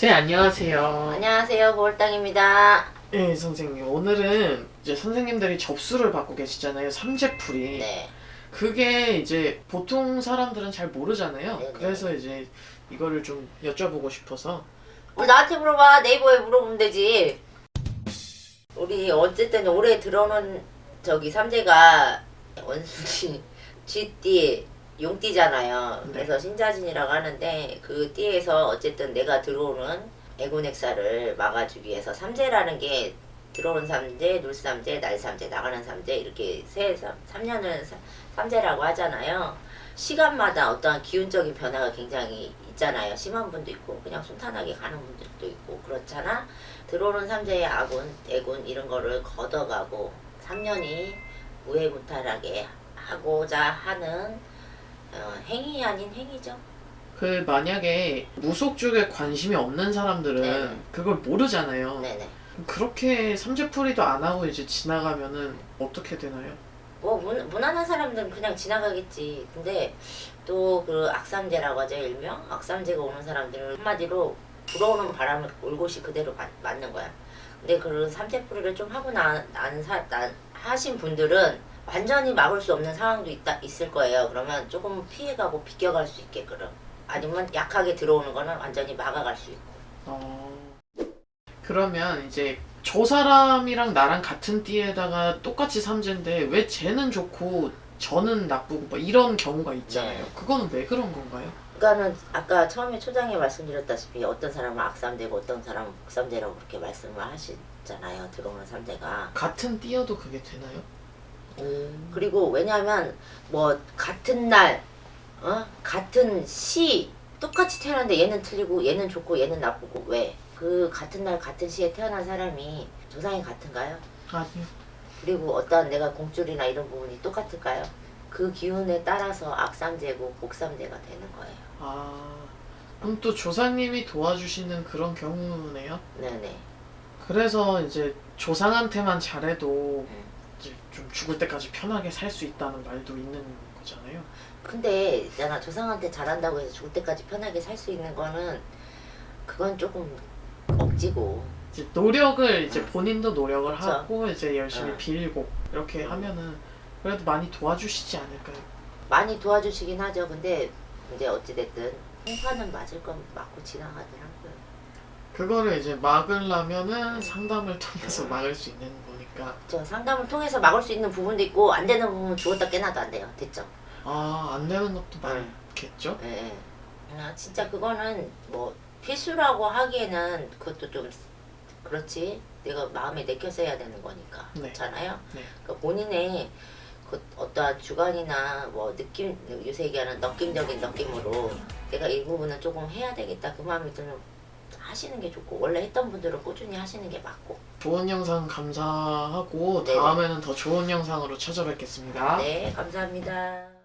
네, 안녕하세요. 안녕하세요, 고월당입니다. 네, 선생님. 오늘은 이제 선생님들이 접수를 받고 계시잖아요. 삼재풀이. 네. 그게 이제 보통 사람들은 잘 모르잖아요. 네네. 그래서 이제 이거를 좀 여쭤보고 싶어서. 우리 나한테 물어봐. 네이버에 물어보면 되지. 우리 어쨌든 올해 들어오는 저기 삼재가 원숭이 쥐띠 용띠잖아요. 네. 그래서 신자진이라고 하는데 그 띠에서 어쨌든 내가 들어오는 애군액사를 막아주기 위해서 삼재라는 게 들어오는 삼재, 놀삼재, 날삼재, 나가는 삼재 이렇게 세 삼, 삼년을 삼- 삼재라고 하잖아요. 시간마다 어떠한 기운적인 변화가 굉장히 있잖아요. 심한 분도 있고 그냥 순탄하게 가는 분들도 있고 그렇잖아. 들어오는 삼재의 아군, 대군 이런 거를 걷어가고 3년이 무해무탈하게 하고자 하는 어, 행위 아닌 행위죠. 그 만약에 무속 쪽에 관심이 없는 사람들은 네네. 그걸 모르잖아요. 네네. 그렇게 삼재풀이도 안 하고 이제 지나가면은 어떻게 되나요? 뭐 문, 무난한 사람들은 그냥 지나가겠지. 근데 또 그 악삼제라고 하죠 일명 악삼제가 오는 사람들은 한마디로 불어오는 바람을 올곧이 그대로 맞, 맞는 거야. 근데 그런 삼재풀이를 좀 하고 나, 난, 사, 난 하신 분들은 완전히 막을 수 없는 상황도 있다 있을 거예요. 그러면 조금 피해가고 비껴갈 수 있게끔 아니면 약하게 들어오는 거는 완전히 막아갈 수 있고. 어... 그러면 이제 저 사람이랑 나랑 같은 띠에다가 똑같이 삼재인데 왜 쟤는 좋고 저는 나쁘고 막 이런 경우가 있잖아요. 네. 그거는 왜 그런 건가요? 그러니까는 아까 처음에 초장에 말씀드렸다시피 어떤 사람은 악삼대고 어떤 사람은 복삼대라고 그렇게 말씀을 하시잖아요. 들어오는 삼대가. 같은 띠여도 그게 되나요? 오... 그리고 왜냐하면 뭐 같은 날, 어 같은 시 똑같이 태어났는데 얘는 틀리고 얘는 좋고 얘는 나쁘고 왜? 그 같은 날 같은 시에 태어난 사람이 조상이 같은가요? 아니요. 그리고 어떤 내가 공줄이나 이런 부분이 똑같을까요? 그 기운에 따라서 악삼대고 복삼대가 되는 거예요. 아... 그럼 또 조상님이 도와주시는 그런 경우네요? 네네. 그래서 이제 조상한테만 잘해도 음. 이제 좀 죽을 때까지 편하게 살 수 있다는 말도 있는 거잖아요. 근데 있잖아 조상한테 잘한다고 해서 죽을 때까지 편하게 살 수 있는 거는 그건 조금 억지고 이제 노력을 이제 본인도 노력을 그쵸. 하고 이제 열심히 응. 빌고 이렇게 응. 하면은 그래도 많이 도와주시지 않을까요? 많이 도와주시긴 하죠. 근데 이제 어찌됐든 홍파는 맞을 건 맞고 지나가더라고요. 그거를 이제 막으려면은 상담을 통해서 막을 수 있는 거니까 저 상담을 통해서 막을 수 있는 부분도 있고 안 되는 부분은 죽었다 깨나도 안 돼요. 됐죠? 아 안 되는 것도 응. 많겠죠? 예. 예. 아, 진짜 그거는 뭐 필수라고 하기에는 그것도 좀 그렇지. 내가 마음에 내켰어야 되는 거니까. 네. 그렇잖아요. 네. 그러니까 본인의 그 어떠한 주관이나 뭐 느낌 요새 얘기하는 느낌적인 느낌으로 내가 이 부분은 조금 해야 되겠다 그 마음이 들면 하시는 게 좋고 원래 했던 분들은 꾸준히 하시는 게 맞고 좋은 영상 감사하고 네네. 다음에는 더 좋은 영상으로 찾아뵙겠습니다. 네 감사합니다.